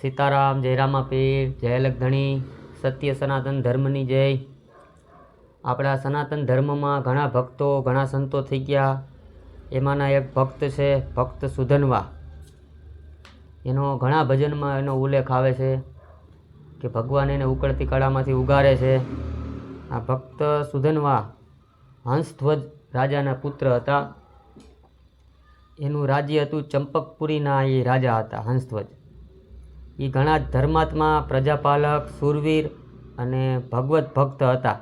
સીતારામ જય રામાપીર જય લગધણી, સત્ય સનાતન ધર્મની જય. આપણા સનાતન ધર્મમાં ઘણા ભક્તો, ઘણા સંતો થઈ ગયા. એમાંના એક ભક્ત છે, ભક્ત સુધનવા. એનો ઘણા ભજનમાં એનો ઉલ્લેખ આવે છે કે ભગવાન એને ઉકળતી કળામાંથી ઉગારે છે. આ ભક્ત સુધનવા હંસધ્વજ રાજાના પુત્ર હતા. એનું રાજ્ય હતું ચંપકપુરીના એ રાજા હતા, હંસધ્વજ. એ ઘણા ધર્માત્મા, પ્રજાપાલક શૂરવીર અને ભગવત ભક્ત હતા.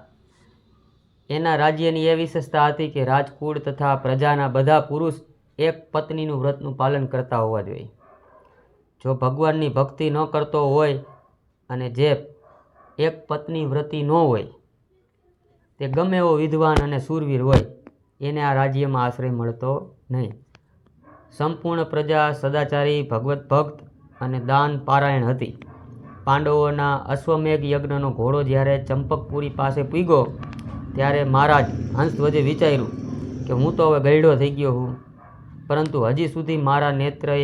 એના રાજ્યની એ વિશેષતા હતી કે રાજકુળ તથા પ્રજાના બધા પુરુષ એક પત્નીનું વ્રતનું પાલન કરતા હોવા જોઈએ. જો ભગવાનની ભક્તિ ન કરતો હોય અને જે એક પત્ની વ્રતિ ન હોય, તે ગમે એવો વિદ્વાન અને શૂરવીર હોય, એને આ રાજ્યમાં આશ્રય મળતો નહીં. સંપૂર્ણ પ્રજા સદાચારી, ભગવત ભક્ત અને દાન પારાયણ હતી. પાંડવોના અશ્વમેઘ યજ્ઞનો ઘોડો જ્યારે ચંપકપુરી પાસે પૂગ્યો, ત્યારે મહારાજ હંસધ્વજે વિચાર્યું કે હું તો હવે ગયડો થઈ ગયો હું. પરંતુ હજી સુધી મારા નેત્રએ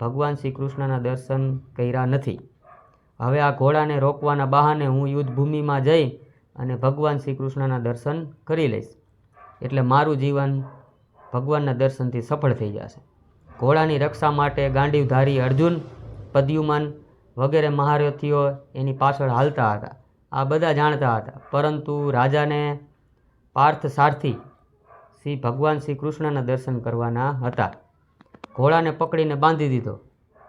ભગવાન શ્રી કૃષ્ણના દર્શન કર્યા નથી. હવે આ ઘોડાને રોકવાના બહાને હું યુદ્ધભૂમિમાં જઈ અને ભગવાન શ્રી કૃષ્ણના દર્શન કરી લઈશ. એટલે મારું જીવન ભગવાનના દર્શનથી સફળ થઈ જશે. ઘોડાની રક્ષા માટે ગાંડીવધારી અર્જુન પદ્યુમન વગેરે મહારથીઓ એની પાછળ હાલતા હતા. આ બધા જાણતા હતા. પરંતુ રાજાને પાર્થ સારથી શ્રી ભગવાન શ્રી કૃષ્ણના દર્શન કરવાના હતા. ઘોડાને પકડીને બાંધી દીધો.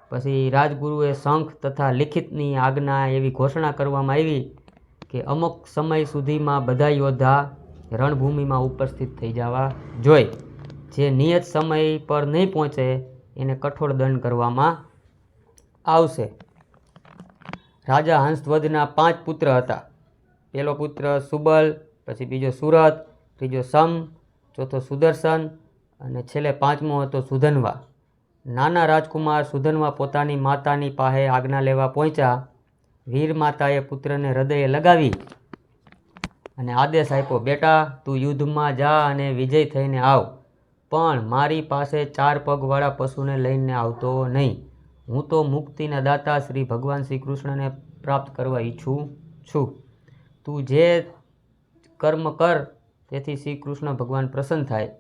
પછી રાજગુરુએ શંખ તથા લિખિતની આજ્ઞા એવી ઘોષણા કરવામાં આવી કે અમુક સમય સુધીમાં બધા યોદ્ધા રણભૂમિમાં ઉપસ્થિત થઈ જવા જોઈએ. જે નિયત સમય પર નહીં પહોંચે, એને કઠોર દંડ કરવામાં આવશે. રાજા હંસધ્વજના પાંચ પુત્ર હતા. પહેલો પુત્ર સુબલ, પછી બીજો સુરત, ત્રીજો સમ, ચોથો સુદર્શન અને છેલ્લે પાંચમો હતો સુધનવા. નાના રાજકુમાર સુધનવા પોતાની માતાની પાસે આજ્ઞા લેવા પહોંચ્યા. વીર માતાએ પુત્રને હૃદયે લગાવી અને આદેશ આપ્યો, બેટા, તું યુદ્ધમાં જા અને વિજય થઈને આવ. પણ મારી પાસે ચાર પગવાળા પશુને લઈને આવતો નહીં. હું તો મુક્તિના દાતા શ્રી ભગવાન શ્રી કૃષ્ણને પ્રાપ્ત કરવા ઈચ્છું છું. તું જે કર્મ કર, તેથી શ્રી કૃષ્ણ ભગવાન પ્રસન્ન થાય.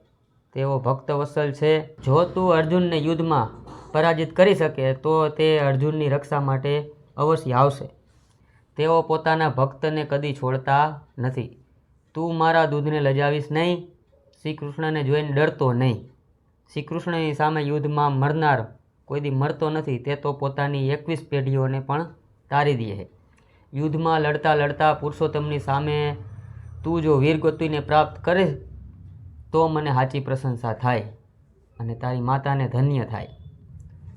તેઓ ભક્તવત્સલ છે. જો તું અર્જુનને યુદ્ધમાં પરાજિત કરી શકે, તો તે અર્જુનની રક્ષા માટે અવશ્ય આવશે. તેઓ પોતાના ભક્તને કદી છોડતા નથી. તું મારા દૂધને લજાવીશ નહીં. શ્રી કૃષ્ણને જોઈને ડરતો નહીં. શ્રી કૃષ્ણની સામે યુદ્ધમાં મરનાર કોઈ દી મરતો નથી, તે તો પોતાની એકવીસ પેઢીઓને પણ તારી દે છે. યુદ્ધમાં લડતા લડતા પુરુષોત્તમની સામે તું જો વીરગતિને પ્રાપ્ત કરે તો મને સાચી પ્રશંસા થાય અને તારી માતાને ધન્ય થાય.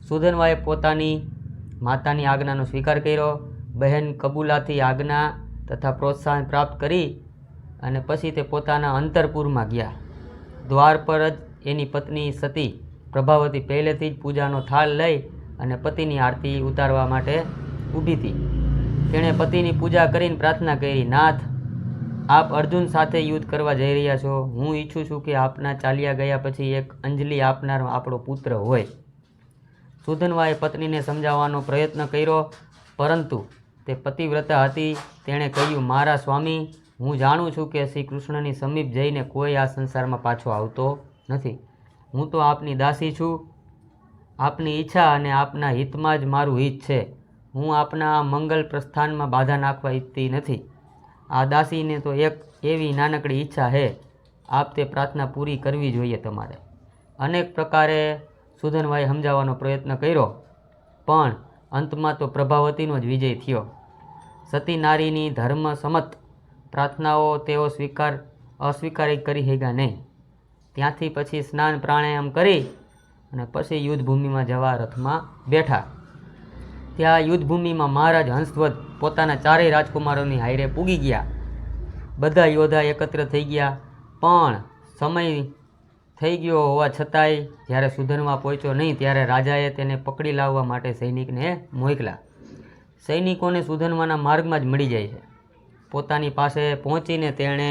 સુધનવાએ પોતાની માતાની આજ્ઞાનો સ્વીકાર કર્યો. બહેન કબૂલાથી આજ્ઞા તથા પ્રોત્સાહન પ્રાપ્ત કરી અને પછી તે પોતાના અંતરપુરમાં ગયા. દ્વાર પર જ એની પત્ની સતી પ્રભાવતી પહેલેથી જ પૂજાનો થાળ લઈ અને પતિની આરતી ઉતારવા માટે ઊભી હતી. તેણે પતિની પૂજા કરીને પ્રાર્થના કરી, નાથ, આપ અર્જુન સાથે યુદ્ધ કરવા જઈ રહ્યા છો. હું ઈચ્છું છું કે આપના ચાલ્યા ગયા પછી એક અંજલિ આપનાર આપણો પુત્ર હોય. સુધનવાએ પત્નીને સમજાવવાનો પ્રયત્ન કર્યો, પરંતુ તે પતિવ્રતા હતી. તેણે કહ્યું, મારા સ્વામી, હું જાણું છું કે શ્રી કૃષ્ણની સમીપ જઈને કોઈ આ સંસારમાં પાછો આવતો નથી. હું તો આપની દાસી છું. આપની ઈચ્છા અને આપના હિતમાં જ મારું હિત છે. હું આપના મંગલ પ્રસ્થાનમાં બાધા નાખવા ઈચ્છતી નથી. આ દાસીને તો એક એવી નાનકડી ઈચ્છા છે આપ તે પ્રાર્થના પૂરી કરવી જોઈએ તમારે. અનેક પ્રકારે સુધનભાઈ સમજાવવાનો પ્રયત્ન કર્યો, પણ અંતમાં તો પ્રભાવતીનો જ વિજય થયો. સતી નારીની ધર્મ સમત પ્રાર્થનાઓ તેઓ સ્વીકાર અસ્વીકારી કરી શક્યા નહીં. ત્યાંથી પછી સ્નાન પ્રાણાયામ કરી અને પછી યુદ્ધભૂમિમાં જવા રથમાં બેઠા. ત્યાં યુદ્ધભૂમિમાં મહારાજ હંસધ્વજ પોતાના ચારેય રાજકુમારોની હાયરે પૂગી ગયા. બધા યોદ્ધા એકત્ર થઈ ગયા, પણ સમય થઈ ગયો હોવા છતાંય જ્યારે સુધનમાં પહોંચ્યો નહીં ત્યારે રાજાએ તેને પકડી લાવવા માટે સૈનિકને મોકલા સૈનિકોને સુધનવાના માર્ગમાં જ મળી જાય છે. પોતાની પાસે પહોંચીને તેણે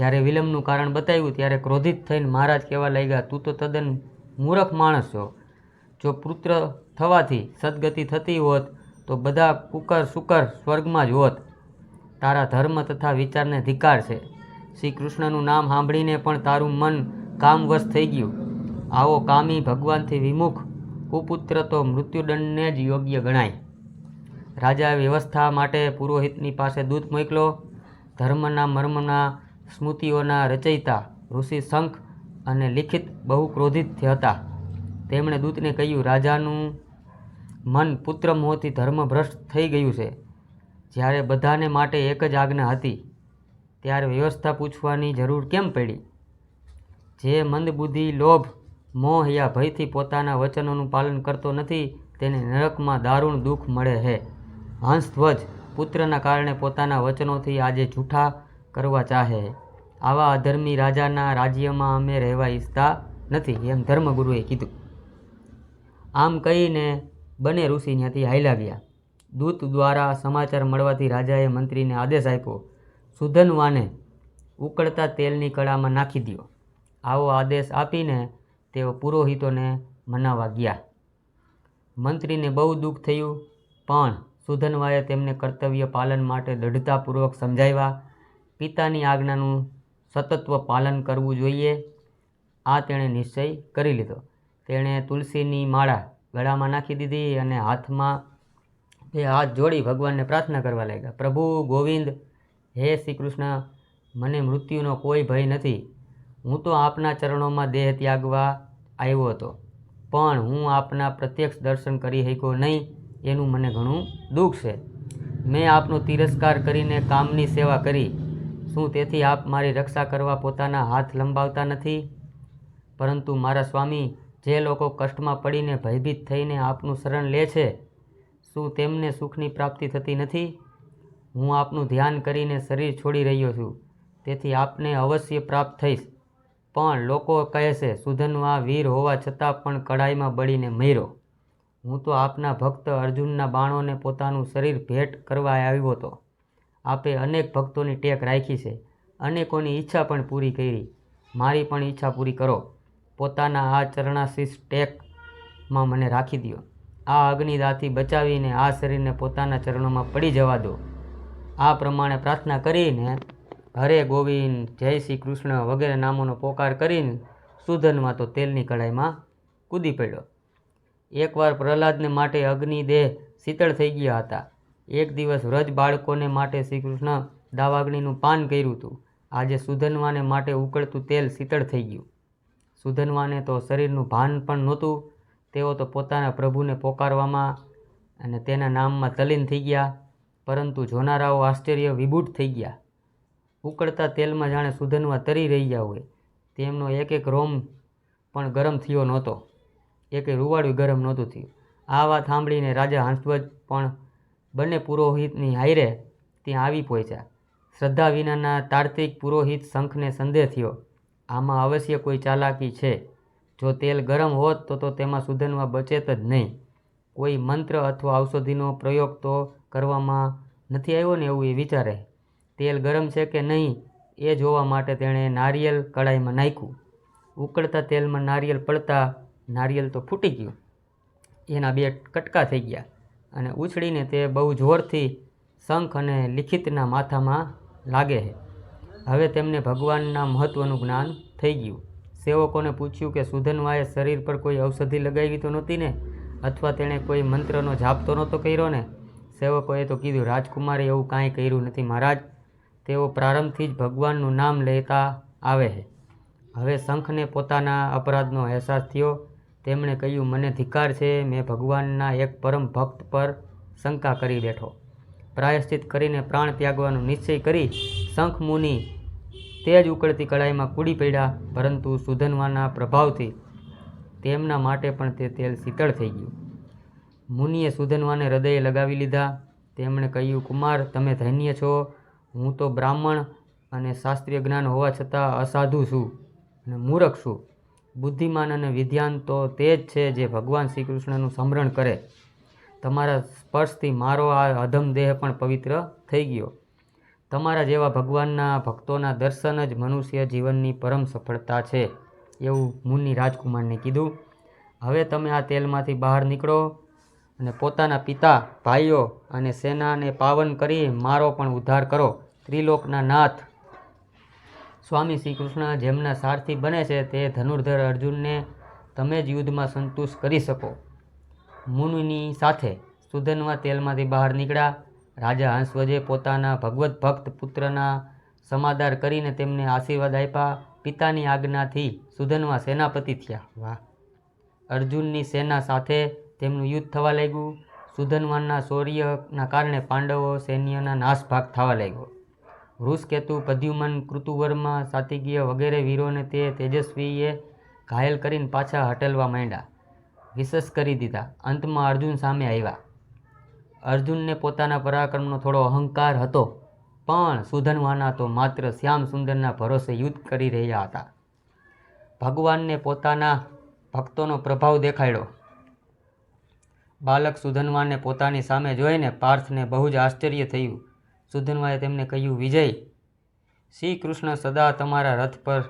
જ્યારે વિલંબનું કારણ બતાવ્યું ત્યારે ક્રોધિત થઈને મહારાજ કહેવા લાગ્યા, તું તો તદ્દન મૂરખ માણસ છો. જો પુત્ર થવાથી સદગતિ થતી હોત, તો બધા કુકર સુકર સ્વર્ગમાં જ હોત. તારા ધર્મ તથા વિચારને ધિકાર છે. શ્રી કૃષ્ણનું નામ સાંભળીને પણ તારું મન કામવશ થઈ ગયું. આવો કામી ભગવાનથી વિમુખ, કુપુત્ર તો મૃત્યુદંડને જ યોગ્ય ગણાય. રાજા વ્યવસ્થા માટે પુરોહિતની પાસે દૂત મોકલો. ધર્મના મર્મના સ્મૃતિઓના રચયિતા ઋષિ શંખ અને લિખિત બહુ ક્રોધિત હતા. તેમણે દૂતને કહ્યું, રાજાનું મન પુત્ર મોહથી ધર્મભ્રષ્ટ થઈ ગયું છે. જ્યારે બધાને માટે એક જ આજ્ઞા હતી, ત્યારે વ્યવસ્થા પૂછવાની જરૂર કેમ પડી? જે મંદબુદ્ધિ લોભ, મોહ યા ભયથી પોતાના વચનોનું પાલન કરતો નથી, તેને નરકમાં દારૂણ દુઃખ મળે છે. હંસધ્વજ પુત્રના કારણે પોતાના વચનોથી આજે જૂઠા કરવા ચાહે. આવા અધર્મી રાજાના રાજ્યમાં અમે રહેવા ઈચ્છતા નથી, એમ ધર્મગુરુએ કીધું. આમ કહીને બંને ઋષિ ત્યાંથી હાલ્યા ગયા. દૂત દ્વારા સમાચાર મળવાથી રાજાએ મંત્રીને આદેશ આપ્યો, સુધનવાને ઉકળતા તેલની કળામાં નાખી દો આવો આદેશ આપીને તેઓ પુરોહિતોને મનાવા ગયા. મંત્રીને બહુ દુઃખ થયું, પણ સુધનવાએ તેમને કર્તવ્ય પાલન માટે દૃઢતાપૂર્વક સમજાવ્યા પિતાની આજ્ઞાનું સતત્વ પાલન કરવું જોઈએ. આ તેણે નિશ્ચય કરી લીધો. તેણે તુલસીની માળા ગળામાં નાખી દીધી અને હાથમાં બે હાથ જોડી ભગવાનને પ્રાર્થના કરવા લાગ્યા, પ્રભુ ગોવિંદ, હે શ્રી કૃષ્ણ મને મૃત્યુનો કોઈ ભય નથી. હું તો આપના ચરણોમાં દેહ ત્યાગવા આવ્યો હતો, પણ હું આપના પ્રત્યક્ષ દર્શન કરી શક્યો નહીં એનું મને ઘણું દુઃખ છે. મેં આપનો તિરસ્કાર કરીને કામની સેવા કરી. શું તેથી આપ મારી રક્ષા કરવા પોતાના હાથ લંબાવતા નથી? પરંતુ મારા સ્વામી, જે લોકો કષ્ટમાં પડીને ભયભીત થઈને આપનું શરણ લે છે, શું તેમને સુખની પ્રાપ્તિ થતી નથી? હું આપનું ધ્યાન કરીને શરીર છોડી રહ્યો છું, તેથી આપને અવશ્ય પ્રાપ્ત થઈશ. પણ લોકો કહે છે સુધનવા વીર હોવા છતાં પણ કડાઈમાં બળીને મર્યો. હું તો આપના ભક્ત અર્જુનના બાણોને પોતાનું શરીર ભેટ કરવા આવ્યો હતો. આપે અનેક ભક્તોની ટેક રાખી છે અનેકોની ઈચ્છા પણ પૂરી કરી. મારી પણ ઈચ્છા પૂરી કરો. પોતાના આ ચરણાશીષ ટેકમાં મને રાખી દો આ અગ્નિદાથી બચાવીને આ શરીરને પોતાના ચરણોમાં પડી જવા દો. આ પ્રમાણે પ્રાર્થના કરીને હરે ગોવિંદ, જય શ્રી કૃષ્ણ વગેરે નામોનો પોકાર કરીને સુધનમાં તો તેલની કઢાઈમાં કૂદી પડ્યો. એકવાર પ્રહલાદને માટે અગ્નિદેહ શીતળ થઈ ગયા હતા. એક દિવસ વ્રજ બાળકોને માટે શ્રીકૃષ્ણ દાવાગ્નિનું પાન કર્યું હતું. આજે સુધનવાને માટે ઉકળતું તેલ શીતળ થઈ ગયું. સુધનવાને તો શરીરનું ભાન પણ નહોતું. તેઓ તો પોતાના પ્રભુને પોકારવામાં અને તેના નામમાં તલીન થઈ ગયા, પરંતુ જોનારાઓ આશ્ચર્ય વિભૂટ થઈ ગયા. ઉકળતા તેલમાં જાણે સુધનવા તરી રહી ગયા હોય. તેમનો એક એક રોમ પણ ગરમ થયો નહોતો. એકે રૂવાડું ગરમ નહોતું થયું. આ વાત સાંભળીને રાજા હંસધ્વજ પણ બંને પુરોહિતની હાયરે ત્યાં આવી પહોંચ્યા. શ્રદ્ધા વિનાના તાર્તિક પુરોહિત શંખને સંદેહ થયો, આમાં અવશ્ય કોઈ ચાલાકી છે. જો તેલ ગરમ હોત તો તો તેમાં સુધનમાં બચેત જ નહીં. કોઈ મંત્ર અથવા ઔષધિનો પ્રયોગ તો કરવામાં નથી આવ્યો ને એવું એ વિચારે. તેલ ગરમ છે કે નહીં એ જોવા માટે તેણે નારિયેલ કડાઈમાં નાખ્યું. ઉકળતા તેલમાં નારિયેલ પડતા નારિયેલ તો ફૂટી ગયું. એના બે કટકા થઈ ગયા. અને ઉછળીને તે બહુ જોરથી શંખ અને લિખિતના માથામાં લાગે છે. હવે તેમને ભગવાનના મહત્ત્વનું જ્ઞાન થઈ ગયું. સેવકોને પૂછ્યું કે, સુધનવાએ શરીર પર કોઈ ઔષધિ લગાવી તો નહોતી ને? અથવા તેણે કોઈ મંત્રનો જાપ તો નહોતો કર્યો ને? સેવકોએ તો કીધું, રાજકુમારે એવું કાંઈ કર્યું નથી, મહારાજ. તેઓ પ્રારંભથી જ ભગવાનનું નામ લેતા આવે છે. હવે શંખને પોતાના અપરાધનો અહેસાસ થયો તેમણે કહ્યું, મને ધિકાર છે, મેં ભગવાનના એક પરમ ભક્ત પર શંકા કરી બેઠો. પ્રાયશ્ચિત કરીને પ્રાણ ત્યાગવાનો નિશ્ચય કરી શંખ મુનિ તે જ ઉકળતી કડાઈમાં કૂડી પડ્યા, પરંતુ સુધનવાના પ્રભાવથી તેમના માટે પણ તે તેલ શીતળ થઈ ગયું. મુનિએ સુધનવાને હૃદયે લગાવી લીધા. તેમણે કહ્યું, કુમાર, તમે ધન્ય છો. હું તો બ્રાહ્મણ અને શાસ્ત્રીય જ્ઞાન હોવા છતાં અસાધુ છું અને મૂરખ છું. બુદ્ધિમાન અને વિદ્યાન તો તે જ છે જે ભગવાન શ્રી કૃષ્ણનું સ્મરણ કરે. તમારા સ્પર્શથી મારો આ અધમ દેહ પણ પવિત્ર થઈ ગયો. તમારા જેવા ભગવાનના ભક્તોના દર્શન જ મનુષ્ય જીવનની પરમ સફળતા છે, એવું મુનિ રાજકુમારને કીધું. હવે તમે આ તેલમાંથી બહાર નીકળો અને પોતાના પિતા, ભાઈઓ અને સેનાને પાવન કરી મારો પણ ઉદ્ધાર કરો. ત્રિલોકના નાથ સ્વામી શ્રી કૃષ્ણ જેમના સારથી બને છે તે ધનુર્ધર અર્જુનને તમે જ યુદ્ધમાં સંતુષ્ટ કરી શકો. મુનિની સાથે સુધનવા તેલમાંથી બહાર નીકળ્યા. રાજા હંસવજે પોતાના ભગવત ભક્ત પુત્રના સમાદાર કરીને તેમને આશીર્વાદ આપ્યા. પિતાની આજ્ઞાથી સુધનવા સેનાપતિ થયા. વાહ! અર્જુનની સેના સાથે તેમનું યુદ્ધ થવા લાગ્યું. સુધનવાનના શૌર્યના કારણે પાંડવો સૈન્યના નાશભાગ થવા લાગ્યો. વૃષકેતુ, પદ્યુમન, કૃતુવર્મા સાતિકીય વગેરે વીરોને તે તેજસ્વીએ ઘાયલ કરીને પાછા હટેલવા માંડ્યા. વિશેષ કરી દીધા. અંતમાં અર્જુન સામે આવ્યા. અર્જુનને પોતાના પરાક્રમનો થોડો અહંકાર હતો, પણ સુધનવાના તો માત્ર શ્યામ સુંદરના ભરોસે યુદ્ધ કરી રહ્યા હતા. ભગવાનને પોતાના ભક્તોનો પ્રભાવ દેખાડ્યો. બાલક સુધનવાને પોતાની સામે જોઈને પાર્થને બહુ જ આશ્ચર્ય થયું. સુધનવાએ તેમને કહ્યું, વિજય શ્રી કૃષ્ણ સદા તમારા રથ પર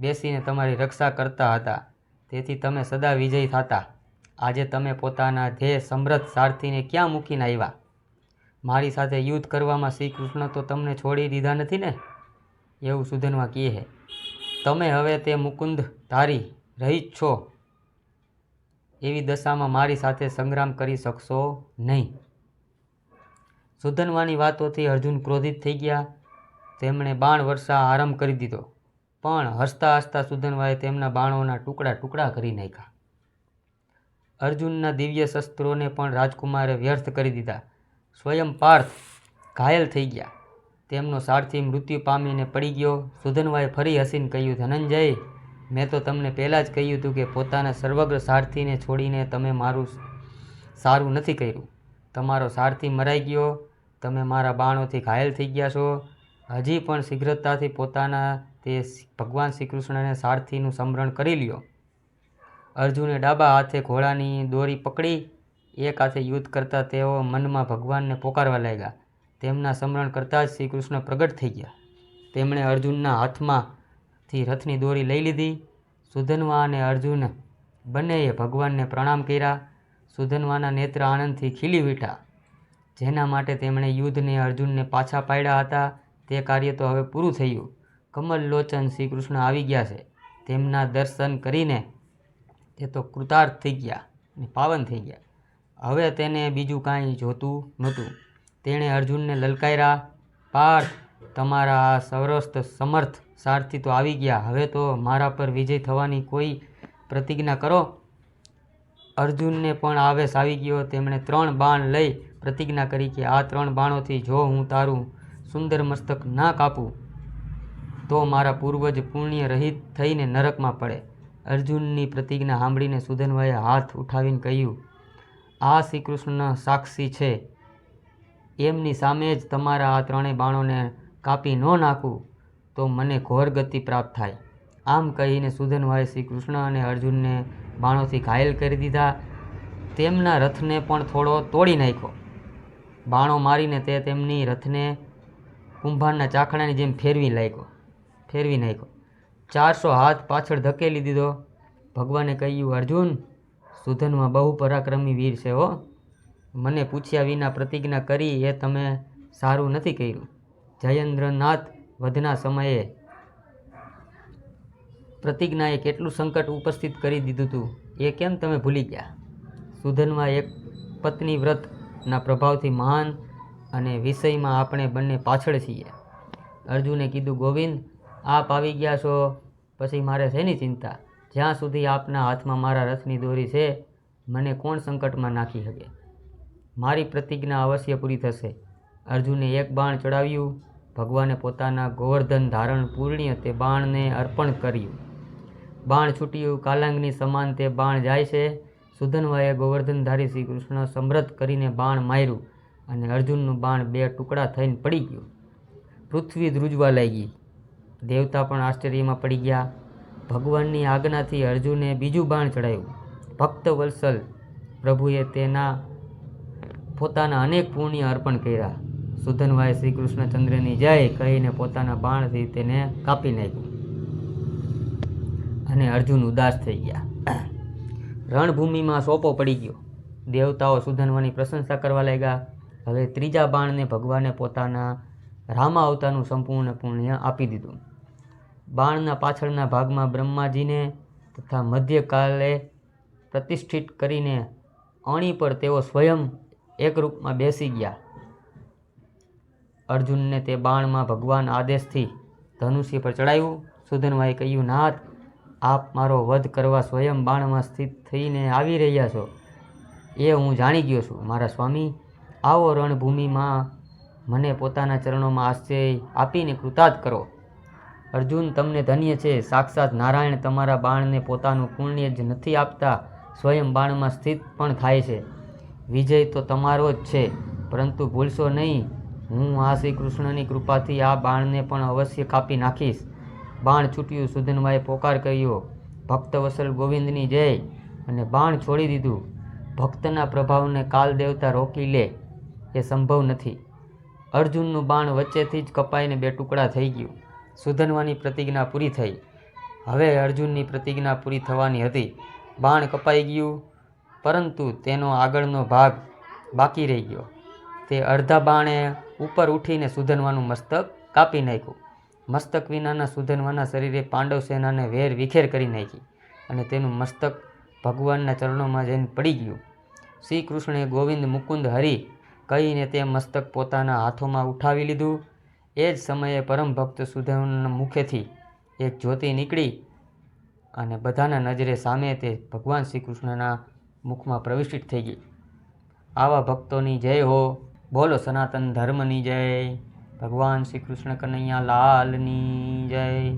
બેસીને તમારી રક્ષા કરતા હતા. તેથી તમે સદા વિજય થતા. આજે તમે પોતાના ધ્યેય સમૃદ્ધ સારથીને ક્યાં મૂકીને આવ્યા? મારી સાથે યુદ્ધ કરવામાં શ્રી કૃષ્ણ તો તમને છોડી દીધા નથી ને? એવું સુધનવા કહે છે. તમે હવે તે મુકુંદ ધારી રહી જ છો. એવી દશામાં મારી સાથે સંગ્રામ કરી શકશો નહીં. સુધનવાની વાતોથી અર્જુન ક્રોધિત થઈ ગયા. તેમણે બાણ વર્ષા આરંભ કરી દીધો. પણ હસતા હસતા સુધનવાએ તેમના બાણોના ટુકડા ટુકડા કરી નાખ્યા. અર્જુનના દિવ્ય શસ્ત્રોને પણ રાજકુમારે વ્યર્થ કરી દીધા. સ્વયં પાર્થ ઘાયલ થઈ ગયા. તેમનો સારથી મૃત્યુ પામીને પડી ગયો. સુધનવાએ ફરી હસીને કહ્યું, ધનંજય, મેં તો તમને પહેલાં જ કહ્યું હતું કે પોતાના સર્વગ્ર સારથીને છોડીને તમે મારું સારું નથી કર્યું. તમારો સારથી મરાઈ ગયો. તમે મારા બાણોથી ઘાયલ થઈ ગયા છો? હજી પણ શીઘ્રતાથી પોતાના તે ભગવાન શ્રી કૃષ્ણને સારથીનું સમરણ કરી લ્યો. અર્જુને ડાબા હાથે ઘોડાની દોરી પકડી, એક હાથે યુદ્ધ કરતા તેઓ મનમાં ભગવાનને પોકારવા લાગ્યા. તેમના સમરણ કરતાં જ શ્રી કૃષ્ણ પ્રગટ થઈ ગયા. તેમણે અર્જુનના હાથમાંથી રથની દોરી લઈ લીધી. સુધનવા અને અર્જુન બંનેએ ભગવાનને પ્રણામ કર્યા. સુધનવાના નેત્ર આનંદથી ખીલી ઉઠ્યા જેના માટે તેમણે યુદ્ધને અર્જુનને પાછા પાડ્યા હતા, તે કાર્ય તો હવે પૂરું થયું. કમલ લોચન શ્રી કૃષ્ણ આવી ગયા છે. તેમના દર્શન કરીને તે તો કૃતાર્થ થઈ ગયા અને પાવન થઈ ગયા. હવે તેને બીજું કાંઈ જોતું નહોતું. તેણે અર્જુનને લલકાયરા પાર્થ, તમારા આ સર્વસ્થ સમર્થ સારથી તો આવી ગયા. હવે તો મારા પર વિજય થવાની કોઈ પ્રતિજ્ઞા કરો. અર્જુનને પણ આવેશ આવી ગયો. તેમણે ત્રણ બાણ લઈ પ્રતિજ્ઞા કરી કે આ ત્રણ બાણોથી જો હું તારું સુંદર મસ્તક ના કાપું, તો મારા પૂર્વજ પુણ્ય રહિત થઈને નરકમાં પડે. અર્જુનની પ્રતિજ્ઞા સાંભળીને સુધનવાએ હાથ ઉઠાવીને કહ્યું, આ શ્રી કૃષ્ણ સાક્ષી છે. એમની સામે જ તમારા આ ત્રણેય બાણોને કાપી ન નાખું, તો મને ઘોર ગતિ પ્રાપ્ત થાય. આમ કહીને સુધનવાએ શ્રી કૃષ્ણ અને અર્જુનને બાણોથી ઘાયલ કરી દીધા. તેમના રથને પણ થોડો તોડી નાખ્યો. બાણો મારીને તે તેમની રથને કુંભારના ચાખણાની જેમ ફેરવી લાગ્યો ફેરવી નાખ્યો. ચારસો હાથ પાછળ ધકેલી દીધો. ભગવાને કહ્યું, અર્જુન, સુધનમાં બહુ પરાક્રમી વીર છે હો. મને પૂછ્યા વિના પ્રતિજ્ઞા કરી એ તમે સારું નથી કર્યું. જયેન્દ્રનાથ વધના સમયે પ્રતિજ્ઞાએ કેટલું સંકટ ઉપસ્થિત કરી દીધું હતું એ કેમ તમે ભૂલી ગયા? સુધનમાં એક પત્ની વ્રતના પ્રભાવથી મહાન અને વિષયમાં આપણે બંને પાછળ છીએ. અર્જુને કીધું, ગોવિંદ, આપ આવી ગયા છો. પછી મારે શેની ચિંતા? જ્યાં સુધી આપના હાથમાં મારા રથની દોરી છે, મને કોણ સંકટમાં નાખી શકે? મારી પ્રતિજ્ઞા અવશ્ય પૂરી થશે. અર્જુને એક બાણ ચડાવ્યું. ભગવાને પોતાના ગોવર્ધન ધારણ પૂર્ણ્ય તે બાણને અર્પણ કર્યું. બાણ છૂટ્યું, કાલાંગની સમાન તે બાણ જાય છે. સુધનવાએ ગોવર્ધનધારી શ્રી કૃષ્ણ સમૃદ્ધ કરીને બાણ માર્યું અને અર્જુનનું બાણ બે ટુકડા થઈને પડી ગયું. પૃથ્વી ધ્રુજવા લાગી. દેવતા પણ આશ્ચર્યમાં પડી ગયા. ભગવાનની આજ્ઞાથી અર્જુને બીજું બાણ ચડાવ્યું ભક્ત વત્સલ પ્રભુએ તેના પોતાના અનેક પુણ્ય અર્પણ કર્યા. સુધનવાએ શ્રી કૃષ્ણચંદ્રની જય કહીને પોતાના બાણથી તેને કાપી નાખ્યું. અને અર્જુન ઉદાસ થઈ ગયા. રણભૂમિમાં સોપો પડી ગયો. દેવતાઓ સુધનવાની પ્રશંસા કરવા લાગ્યા. હવે ત્રીજા બાણને ભગવાને પોતાના રામા અવતારનું સંપૂર્ણ પુણ્ય આપી દીધું. બાણના પાછળના ભાગમાં બ્રહ્માજીને તથા મધ્યકાલે પ્રતિષ્ઠિત કરીને અણી પર તેઓ સ્વયં એક રૂપમાં બેસી ગયા. અર્જુનને તે બાણમાં ભગવાન આદેશથી ધનુષ્ય પર ચડાવ્યું. સુધનવાએ કહ્યું, નાથ આપ મારો વધ કરવા સ્વયં બાણમાં સ્થિત થઈને આવી રહ્યા છો. એ હું જાણી ગયો છું. મારા સ્વામી, આવો રણભૂમિમાં મને પોતાના ચરણોમાં આશ્રય આપીને કૃતાર્થ કરો. અર્જુન, તમને ધન્ય છે. સાક્ષાત નારાયણ તમારા બાણને પોતાનું પુણ્ય જ નથી આપતા, સ્વયં બાણમાં સ્થિત પણ થાય છે. વિજય તો તમારો જ છે. પરંતુ ભૂલશો નહીં. હું આ શ્રી કૃષ્ણની કૃપાથી આ બાણને પણ અવશ્ય કાપી નાખીશ. બાણ છૂટ્યું સુધનવાએ પોકાર કર્યો. ભક્ત વસલ ગોવિંદની જય અને બાણ છોડી દીધું. ભક્તના પ્રભાવને કાલ દેવતા રોકી લે એ સંભવ નથી. અર્જુનનું બાણ વચ્ચેથી જ કપાઈને બે ટુકડા થઈ ગયું. સુધનવાની પ્રતિજ્ઞા પૂરી થઈ. હવે અર્જુનની પ્રતિજ્ઞા પૂરી થવાની હતી. બાણ કપાઈ ગયું, પરંતુ તેનો આગળનો ભાગ બાકી રહી ગયો. તે અડધા બાણે ઉપર ઉઠીને સુધનવાનું મસ્તક કાપી નાખ્યું. મસ્તક વિનાના સુધનવાના શરીરે પાંડવ સેનાને વેર વિખેર કરી નાખી અને તેનું મસ્તક ભગવાનના ચરણોમાં જઈને પડી ગયું. શ્રી કૃષ્ણે ગોવિંદ મુકુંદ હરિ કહીને તે મસ્તક પોતાના હાથોમાં ઉઠાવી લીધું. એ જ સમયે પરમ ભક્ત સુધનના મુખેથી એક જ્યોતિ નીકળી અને બધાના નજરે સામે તે ભગવાન શ્રી કૃષ્ણના મુખમાં પ્રવિષ્ટિત થઈ ગઈ. આવા ભક્તોની જય હો. બોલો સનાતન ધર્મની જય. ભગવાન શ્રી કૃષ્ણ કનૈયા લાલની જય.